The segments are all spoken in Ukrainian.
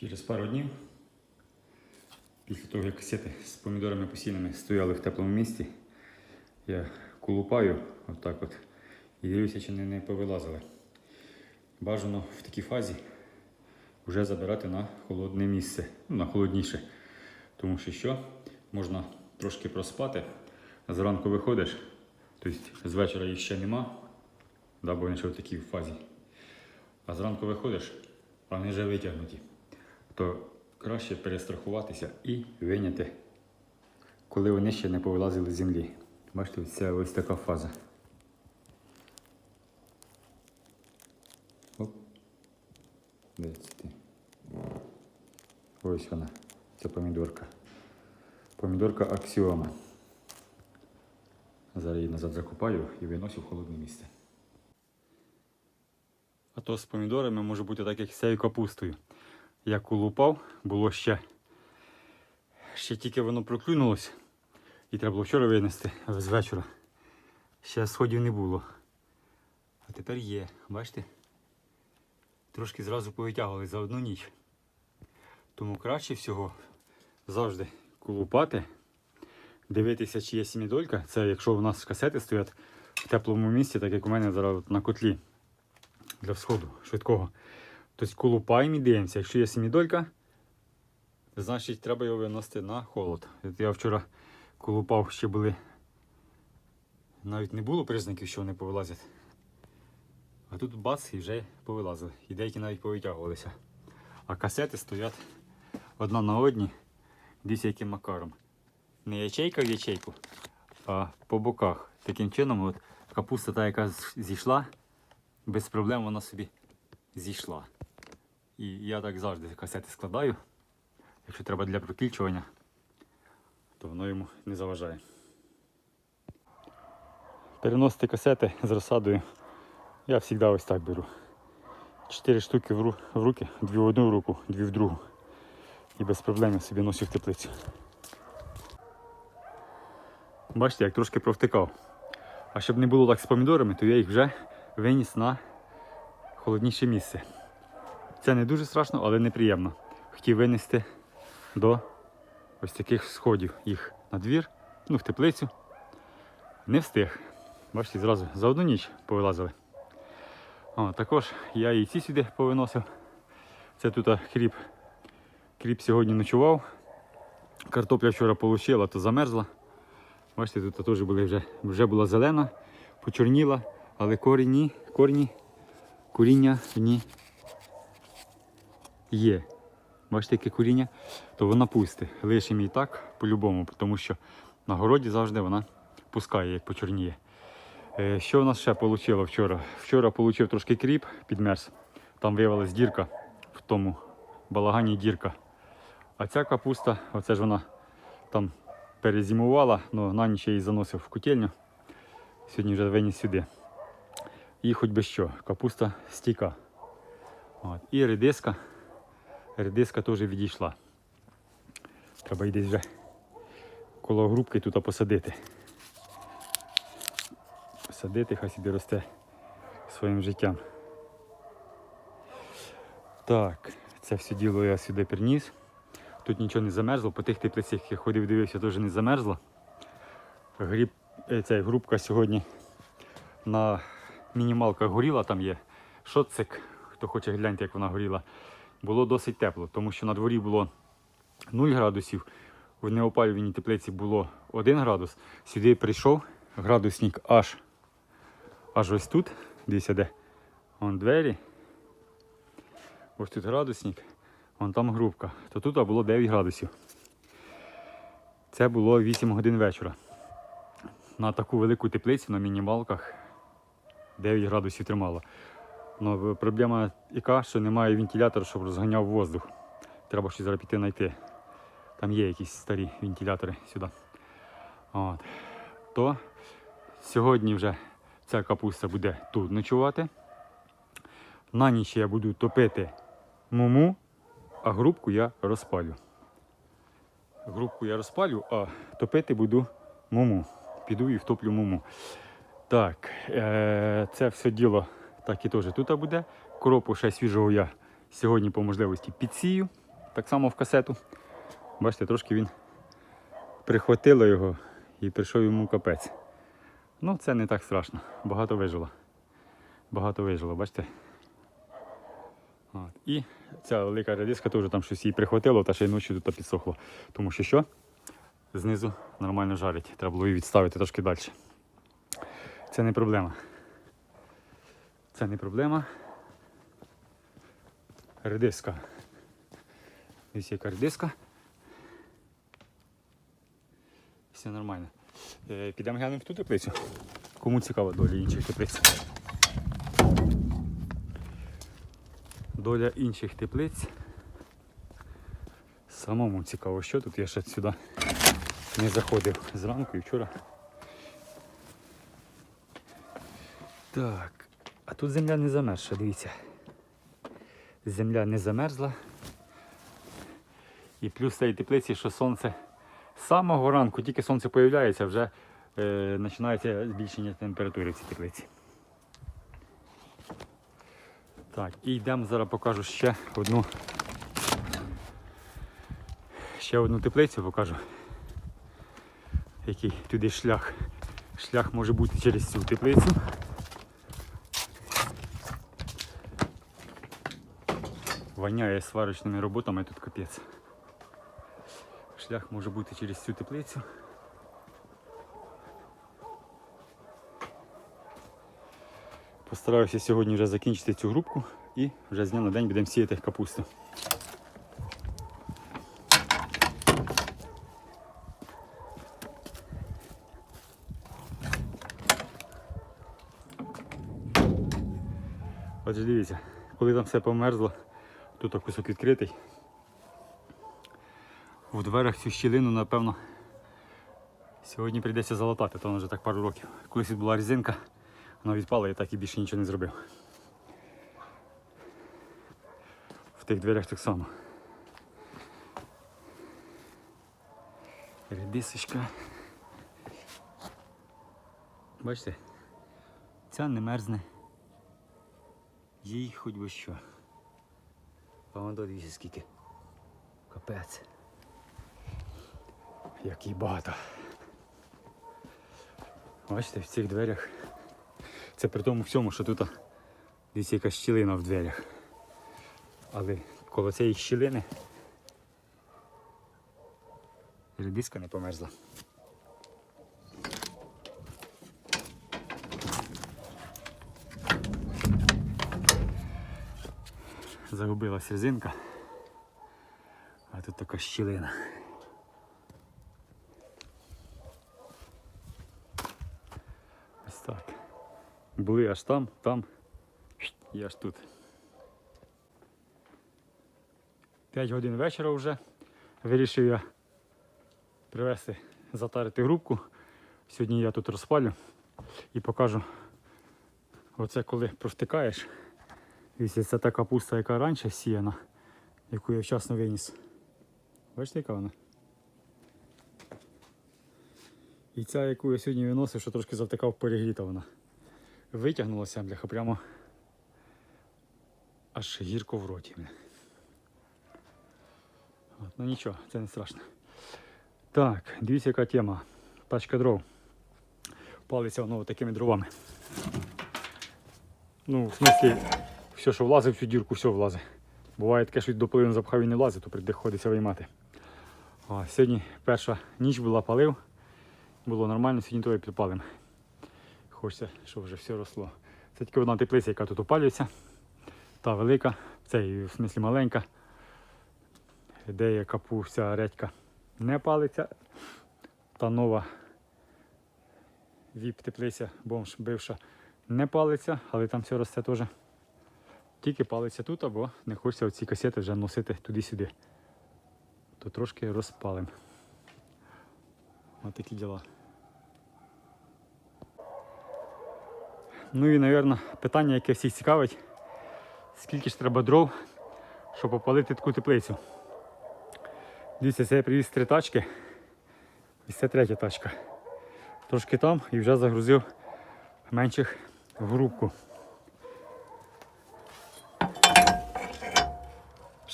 Через пару днів, після того, як касети з помідорами посіяними стояли в теплому місці, я колупаю отак от і дивлюся, чи не, повилазили. Бажано в такій фазі вже забирати на холодне місце, ну, на холодніше. Тому що що? Можна трошки проспати, зранку виходиш, тобто з вечора їх ще нема, да, бо вони ще в такій фазі. А зранку виходиш, а вони вже витягнуті. То краще перестрахуватися і виняти, коли вони ще не повилазили з землі. Бачите, це ось така фаза. Оп. Ось вона. Це помідорка. Помідорка аксіома. Зараз її назад закопаю і виносю в холодне місце. А то з помідорами може бути так, як з цією капустою. Я колупав, було ще. Ще тільки воно проклюнулось. І треба було вчора винести з вечора. Ще сходів не було. А тепер є, бачите? Трошки зразу повитягували за одну ніч. Тому краще всього завжди колупати, дивитися, чи є сімідолька. Це якщо у нас касети стоять в теплому місці, так як у мене зараз на котлі для всходу швидкого. Тобто колупаємо і дивимося. Якщо є сімідолька, значить треба його виносити на холод. От я вчора колупав, ще були. Навіть не було признаків, що вони повилазять. А тут бац і вже повилазили. І деякі навіть повитягувалися. А касети стоять одна на одній, десь яким макаром. Не ячейка в ячейку, а по боках. Таким чином, от капуста, та, яка зійшла, без проблем вона собі зійшла. І я так завжди касети складаю. Якщо треба для прокільчування, то воно йому не заважає. Переносити касети з розсадою я завжди ось так беру. Чотири штуки в, ру- в руки, дві в одну руку, дві в другу. І без проблем я собі носю в теплицю. Бачите, як трошки провтикав. А щоб не було так з помідорами, то я їх вже виніс на холодніше місце. Це не дуже страшно, але неприємно. Хотів винести до ось таких сходів їх на двір, ну в теплицю. Не встиг. Бачите, зразу за одну ніч повилазили. О, також я і ці сюди повиносив. Це тут а, кріп. Сьогодні ночував. Картопля вчора отримала, то замерзла. Бачите, тут теж були вже, вже була зелена, почорніла, але корінні, корні, коріння в ній є. Бачите, яке коріння, то вона пусте. Лишимо її так по-любому, тому що на городі завжди вона пускає, як почорніє. Е, Що у нас ще вийшло вчора? Вчора отримав трошки кріп, підмерз. Там виявилась дірка в тому балагані дірка. А ця капуста, оце ж вона там перезимувала, але на ніч я її заносив в котельню. Сьогодні вже виніс сюди. І хоч би що, капуста стійка. От. І редиска. Редиска теж відійшла. Треба десь вже коло грубки тут посадити. Посадити, хай собі росте своїм життям. Так, це все діло я сюди приніс. Тут нічого не замерзло, по тих теплицях, я ходив, дивився, теж не замерзло. Гріб, е, ця грубка сьогодні на мінімалках горіла, там є шоцик, хто хоче гляньте, як вона горіла. Було досить тепло, тому що на дворі було 0 градусів, в неопалюваній теплиці було 1 градус. Сюди прийшов градусник аж, аж ось тут. Дивіться, де Вон двері. Ось тут градусник, вон там грубка. То тут було 9 градусів. Це було 8 годин вечора. На таку велику теплицю на мінімалках 9 градусів тримало. Но проблема яка, що немає вентилятора, щоб розганяв воздух. Треба щось зараз піти знайти. Там є якісь старі вентилятори сюди. От. То сьогодні вже ця капуста буде тут ночувати. На ніч я буду топити муму, а грубку я розпалю. Грубку я розпалю, а топити буду муму. Піду і втоплю муму. Так, е- це все діло так і теж тут буде. Кропу ще свіжого я сьогодні по можливості підсію. так само в касету. Бачите, трошки він прихватило його і прийшов йому капець. Ну, це не так страшно. Багато вижило. Багато вижило, бачите? От. І ця велика радиска теж там щось їй прихватило, та ще й ночі тут підсохло. Тому що що? Знизу нормально жарить. Треба було її відставити трошки далі. Це не проблема. Це не проблема. Редиска. Ось яка редиска. Все нормально. Е, Підемо глянемо в ту теплицю. Кому цікава доля інших теплиць. Доля інших теплиць. Самому цікаво, що тут я ще сюди не заходив зранку і вчора. Так, а тут земля не замерзша, дивіться. Земля не замерзла. І плюс цієї теплиці, що сонце з самого ранку, тільки сонце з'являється, вже е, починається збільшення температури в цій теплиці. Так, і йдемо зараз покажу ще одну. Ще одну теплицю покажу. Який туди шлях. Шлях може бути через цю теплицю. Воняє сварочними роботами тут капець. Шлях може бути через цю теплицю. Постараюся сьогодні вже закінчити цю групку і вже з дня на день будемо сіяти капусту. Отже, дивіться, коли там все померзло, тут кусок відкритий. В дверях цю щілину, напевно, сьогодні прийдеться залатати, то вона вже так пару років. Колись була резинка, вона відпала і так і більше нічого не зробив. В тих дверях так само. Редисочка. Бачите? Ця не мерзне. Їй хоч би що. Помадо дивіться скільки. Капець. Який багато. Бачите, в цих дверях. Це при тому всьому, що тут десь якась щілина в дверях. Але коло цієї щілини редиска не померзла. Загубилась резинка, а тут така щілина. Ось так. Були аж там, там і аж тут. 5 годин вечора вже вирішив я привезти, затарити грубку. Сьогодні я тут розпалю і покажу. Оце коли провтикаєш. Дивіться, це та капуста, яка раніше сіяна, яку я вчасно виніс. Бачите, яка вона? І ця, яку я сьогодні виносив, що трошки завтикав перегріта вона. Витягнулася, бляха, прямо аж гірко в роті. От, ну нічого, це не страшно. Так, дивіться, яка тема. Тачка дров. Палиться воно такими дровами. Ну, в смислі, все, що влазить в цю дірку, все влазить. Буває таке, що до половини запхав і не влазить, то приходиться виймати. А, сьогодні перша ніч була палив. Було нормально, сьогодні то підпалим. Хочеться, щоб вже все росло. Це тільки одна теплиця, яка тут опалюється. Та велика, це і в смислі маленька. Де є капуся, редька не палиться. Та нова віп теплиця, бомж бивша, не палиться, але там все росте теж. Тільки палиться тут, або не хочеться оці касети вже носити туди-сюди. То трошки розпалим. Ось такі діла. Ну і, мабуть, питання, яке всіх цікавить, скільки ж треба дров, щоб опалити таку теплицю. Дивіться, це я привіз три тачки. І це третя тачка. Трошки там і вже загрузив менших в грубку.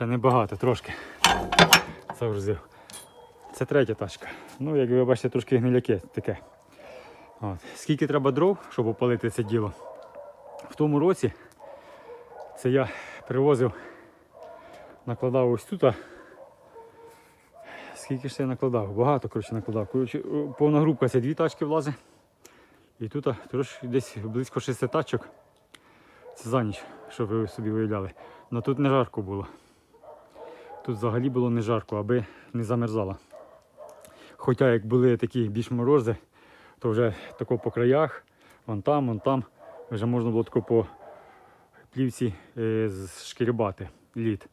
Ще небагато, трошки. Загрузив. Це третя тачка. Ну, як ви бачите, трошки гниляке таке. От. Скільки треба дров, щоб опалити це діло? В тому році це я привозив, накладав ось тут. Скільки ж я накладав? Багато коротше, накладав. Коротше, повна група це дві тачки влазить. І тут трошки десь близько шести тачок. Це за ніч, щоб ви собі уявляли. Но тут не жарко було. Тут взагалі було не жарко, аби не замерзало. Хоча як були такі більш морози, то вже тако по краях, вон там, вон там, вже можна було тако по плівці е, шкірібати лід.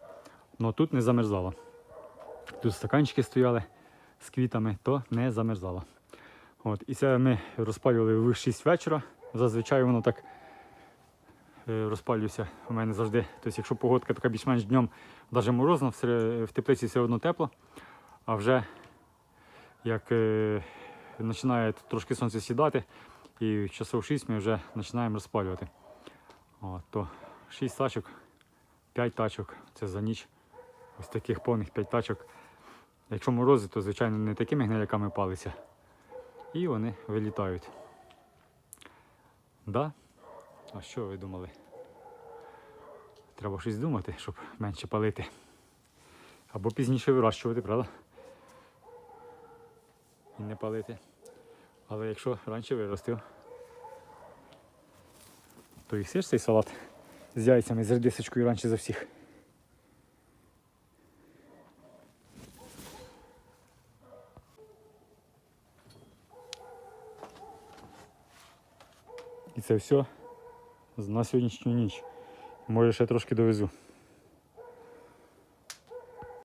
Но тут не замерзало. Тут стаканчики стояли з квітами, то не замерзало. От, і це ми розпалювали в 6 вечора. Зазвичай воно так е, розпалюється у мене завжди. Тобто, якщо погодка така більш-менш днем навіть морозно, всере- в теплиці все одно тепло. А вже як е, починає трошки сонце сідати, і часов 6 ми вже починаємо розпалювати. От, то 6 тачок, 5 тачок, це за ніч. Ось таких повних 5 тачок. Якщо морози, то звичайно не такими гниляками палиться. І вони вилітають. Да? А що ви думали? Треба щось думати, щоб менше палити. Або пізніше вирощувати, правда? І не палити. Але якщо раніше виростив, то їсиш цей салат з яйцями, з редисочкою раніше за всіх. І це все на сьогоднішню ніч. Може ще трошки довезу.